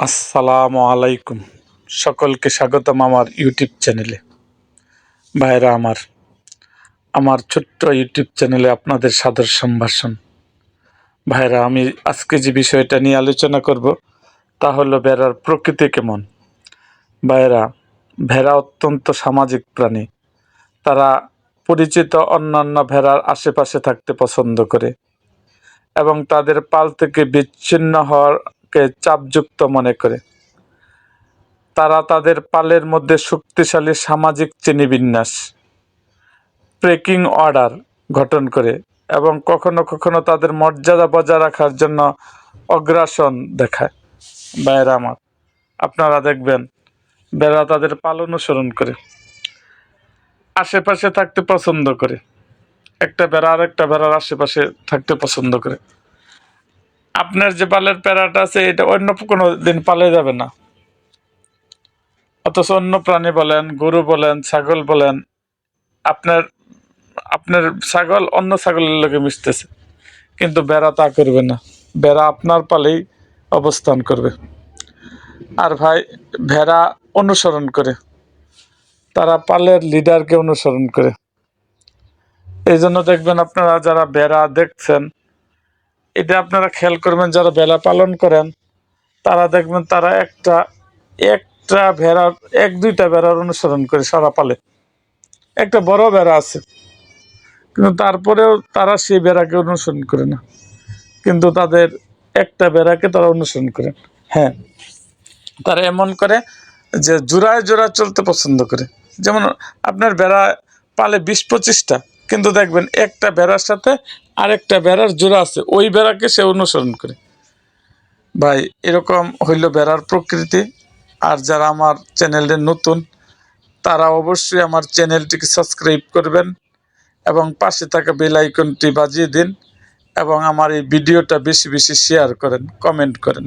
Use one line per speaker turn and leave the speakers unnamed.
আসসালামু আলাইকুম। সকলকে স্বাগতম আমার ইউটিউব চ্যানেলে। ভাইরা আমার আমার ছোট্ট ইউটিউব চ্যানেলে আপনাদের সাদর সম্ভাষণ। ভাইরা, আমি আজকে যে বিষয়টা নিয়ে আলোচনা করব, তা হলো ভেড়ার প্রকৃতি কেমন? ভাইরা, ভেড়া অত্যন্ত সামাজিক প্রাণী। তারা পরিচিত অন্যান্য ভেড়ার আশেপাশে থাকতে পছন্দ করে এবং তাদের পাল থেকে বিচ্ছিন্ন হওয়াকে চাপযুক্ত মনে করে। তারা তাদের পালের মধ্যে শক্তিশালী সামাজিক শ্রেণীবিন্যাস প্রেকিং অর্ডার গঠন করে এবং কখনো কখনো তাদের মর্যাদা বজায় রাখার জন্য অগ্রাসন দেখায়। বাইরে আমার, আপনারা দেখবেন, বেড়া তাদের পাল অনুসরণ করে, আশেপাশে থাকতে পছন্দ করে। একটা বেড়া আর একটা বেড়ার আশেপাশে থাকতে পছন্দ করে। আপনার যে পালের প্যারাটা আছে, এটা অন্য কোনো দিন পালে যাবে না। অথচ অন্য প্রাণী বলেন, গরু বলেন, ছাগল বলেন, আপনার আপনার ছাগল অন্য ছাগলের লোকে মিশতেছে। কিন্তু বেড়া তা করবে না। বেড়া আপনার পালেই অবস্থান করবে। আর ভাই, ভেড়া অনুসরণ করে। তারা পালের লিডারকে অনুসরণ করে। এই জন্য দেখবেন আপনারা যারা বেড়া দেখছেন এটা আপনারা খেয়াল করবেন, যারা বেড়া পালন করেন, তারা দেখবেন তারা একটা একটা ভেড়ার এক, দুইটা ভেড়ার অনুসরণ করে সারা পালে। একটা বড় ভেড়া আছে, কিন্তু তারপরেও তারা সেই বেড়াকে অনুসরণ করে না। কিন্তু তাদের একটা বেড়াকে তারা অনুসরণ করে। হ্যাঁ তারা এমন করে যে জোড়ায় জোড়া চলতে পছন্দ করে। যেমন আপনার বেড়া পালে বিশ পঁচিশটা, কিন্তু দেখবেন একটা বেড়ার সাথে আরেকটা বেড়ার জোড়া আছে, ওই বেড়াকে সে অনুসরণ করে। ভাই, এরকম হইল বেড়ার প্রকৃতি। আর যারা আমার চ্যানেলে নতুন, তারা অবশ্যই আমার চ্যানেলটিকে সাবস্ক্রাইব করবেন এবং পাশে থাকা বেল আইকনটি বাজিয়ে দিন এবং আমার এই ভিডিওটা বেশি বেশি শেয়ার করেন, কমেন্ট করেন।